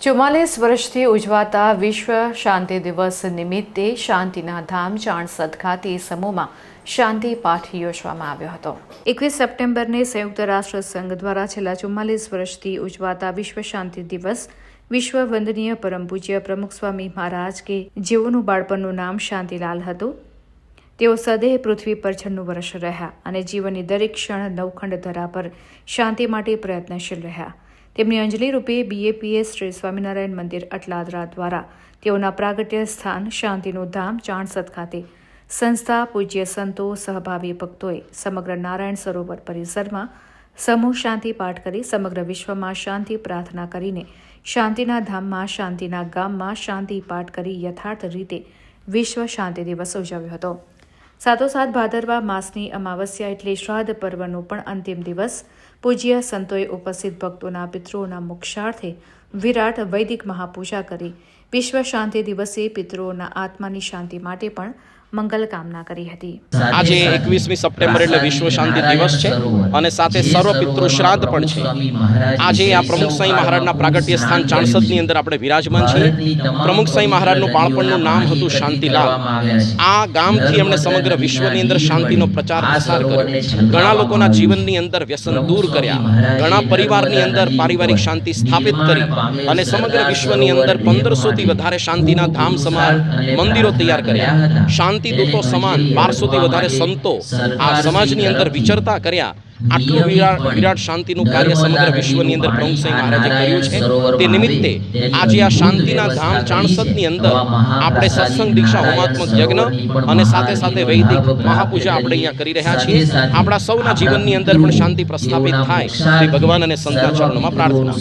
ચુમ્માલીસ વર્ષથી ઉજવાતા વિશ્વ શાંતિ દિવસ નિમિત્તે શાંતિના ધામ ચાણસદ ખાતે સમૂહમાં શાંતિ પાઠ યોજવામાં આવ્યો હતો. એકવીસ સપ્ટેમ્બરને સંયુક્ત રાષ્ટ્ર સંઘ દ્વારા છેલ્લા ચુમ્માલીસ વર્ષથી ઉજવાતા વિશ્વ શાંતિ દિવસ વિશ્વ વંદનીય પરમ પૂજ્ય પ્રમુખ સ્વામી મહારાજ કે જેઓનું બાળપણનું નામ શાંતિલાલ હતું. તેઓ સદેહ પૃથ્વી પર છન્નું વર્ષ રહ્યા અને જીવનની દરેક ક્ષણ નવખંડ ધરા પર શાંતિ માટે પ્રયત્નશીલ રહ્યા. તેમની અંજલિ રૂપે બીએપીએસ શ્રી સ્વામિનારાયણ મંદિર અટલાદરા દ્વારા તેઓના પ્રાગટ્ય સ્થાન શાંતિનું ધામ ચાણસદ ખાતે સંસ્થા, પૂજ્ય સંતો, સહભાવી ભક્તોએ સમગ્ર નારાયણ સરોવર પરિસરમાં સમૂહ શાંતિ પાઠ કરી સમગ્ર વિશ્વમાં શાંતિ પ્રાર્થના કરીને શાંતિના ધામમાં, શાંતિના ગામમાં શાંતિ પાઠ કરી યથાર્થ રીતે વિશ્વ શાંતિ દિવસ ઉજવ્યો હતો. સાથોસાથ ભાદરવા માસની અમાવસ્યા એટલે શ્રાદ્ધ પર્વનો પણ અંતિમ દિવસ. પૂજ્ય સંતોએ ઉપસ્થિત ભક્તોના પિતૃઓના મોક્ષાર્થે વિરાટ વૈદિક મહાપૂજા કરી. વિશ્વ શાંતિ દિવસે પિતૃઓના આત્માની શાંતિ માટે પણ મંગલ કામના કરી હતી. આજે એકવીસમી સપ્ટેમ્બર એટલે વિશ્વ શાંતિ દિવસ છે અને સાથે સર્વ પિતૃ શ્રાદ્ધ પણ છે. આજે આ પ્રમુખ સાંઈ મહારાજના પ્રાગટ્ય સ્થાન ચાણસદની અંદર આપણે વિરાજમાન છીએ. પ્રમુખ સાંઈ મહારાજનું બાળપણનું નામ હતું શાંતિલાલ. આ ગામથી એમણે સમગ્ર વિશ્વની અંદર શાંતિનો પ્રચાર પ્રસાર કર્યો. ઘણા લોકોના જીવનની અંદર વ્યસન દૂર કર્યા. ઘણા પરિવારની અંદર પારિવારિક શાંતિ સ્થાપિત કરી અને સમગ્ર વિશ્વની અંદર પંદરસોથી વધારે શાંતિના ધામ સમાર મંદિરો તૈયાર કર્યા. શાંતિ દૂતો સમાન બારસોથી વધારે સંતો આ સમાજની અંદર વિચરતા કર્યા. આટલું વિરાટ વિરાટ શાંતિનું કાર્ય સમગ્ર વિશ્વની અંદર પ્રમુખસિંહ મહારાજે કર્યું છે. તે નિમિત્તે આજે આ શાંતિના ધામ ચાણસદની અંદર આપણે સત્સંગ દીક્ષા હોમાત્મક યજ્ઞ અને સાથે સાથે વૈદિક મહાપૂજા આપણે અહીંયા કરી રહ્યા છીએ. આપણા સૌના જીવનની અંદર પણ શાંતિ પ્રસ્થાપિત થાય. તે ભગવાન અને સંતાચરણમાં પ્રાર્થના.